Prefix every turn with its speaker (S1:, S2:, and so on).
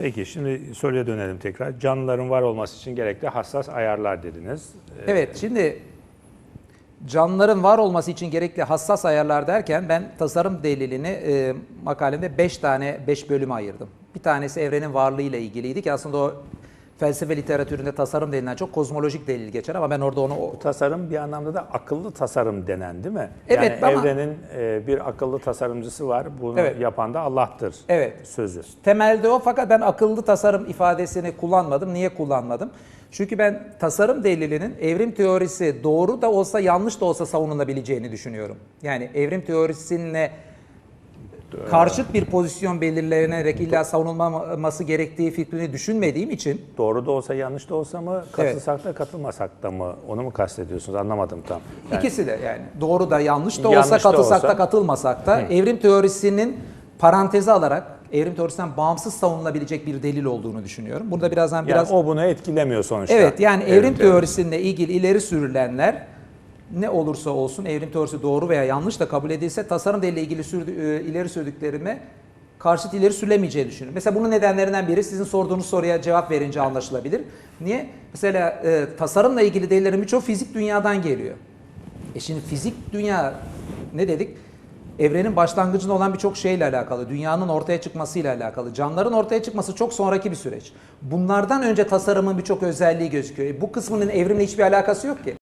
S1: Peki şimdi soruya dönelim tekrar. Canlıların var olması için gerekli hassas ayarlar dediniz. Ee,
S2: Evet, şimdi canlıların var olması için gerekli hassas ayarlar derken ben tasarım delilini e, makalemde 5 tane 5 bölüme ayırdım. Bir tanesi evrenin varlığıyla ilgiliydi ki aslında o felsefe literatüründe tasarım delilinden çok kozmolojik delil geçer ama ben orada onu o-
S1: Tasarım bir anlamda da akıllı tasarım denen değil mi?
S2: Evet,
S1: yani
S2: ama-
S1: evrenin e, bir akıllı tasarımcısı var. Bunu
S2: Evet.
S1: yapan da Allah'tır.
S2: Evet.
S1: Sözü.
S2: Temelde o fakat ben akıllı tasarım ifadesini kullanmadım. Niye kullanmadım? Çünkü ben tasarım delilinin evrim teorisi doğru da olsa yanlış da olsa savunulabileceğini düşünüyorum. Yani evrim teorisine karşıt bir pozisyon belirlenerek illa savunulmaması gerektiği fikrini düşünmediğim için
S1: Doğru da olsa yanlış da olsa mı katılsak da katılmasak da mı onu mu kastediyorsunuz anlamadım tam. Yani
S2: ikisi de yani doğru da yanlış da
S1: Yanlış
S2: olsa
S1: da
S2: katılsak
S1: olsa.
S2: da katılmasak da evrim teorisinin parantezi alarak evrim teorisinden bağımsız savunulabilecek bir delil olduğunu düşünüyorum. Burada birazdan
S1: yani
S2: biraz
S1: o bunu etkilemiyor sonuçta.
S2: Evet yani evrim,
S1: teorisi.
S2: teorisinde ilgili ileri sürülenler ne olursa olsun evrim teorisi doğru veya yanlış da kabul edilse tasarım ile ilgili sürdü, e, ileri sürdüklerime karşıt ileri sürülemeyeceğini düşünüyorum. Mesela bunun nedenlerinden biri sizin sorduğunuz soruya cevap verince anlaşılabilir. Niye? Mesela e, tasarımla ilgili delillerin birçoğu fizik dünyadan geliyor. E şimdi fizik dünya ne dedik? Evrenin başlangıcında olan birçok şeyle alakalı, dünyanın ortaya çıkmasıyla alakalı, canlıların ortaya çıkması çok sonraki bir süreç. Bunlardan önce tasarımın birçok özelliği gözüküyor. E bu kısmının evrimle hiçbir alakası yok ki.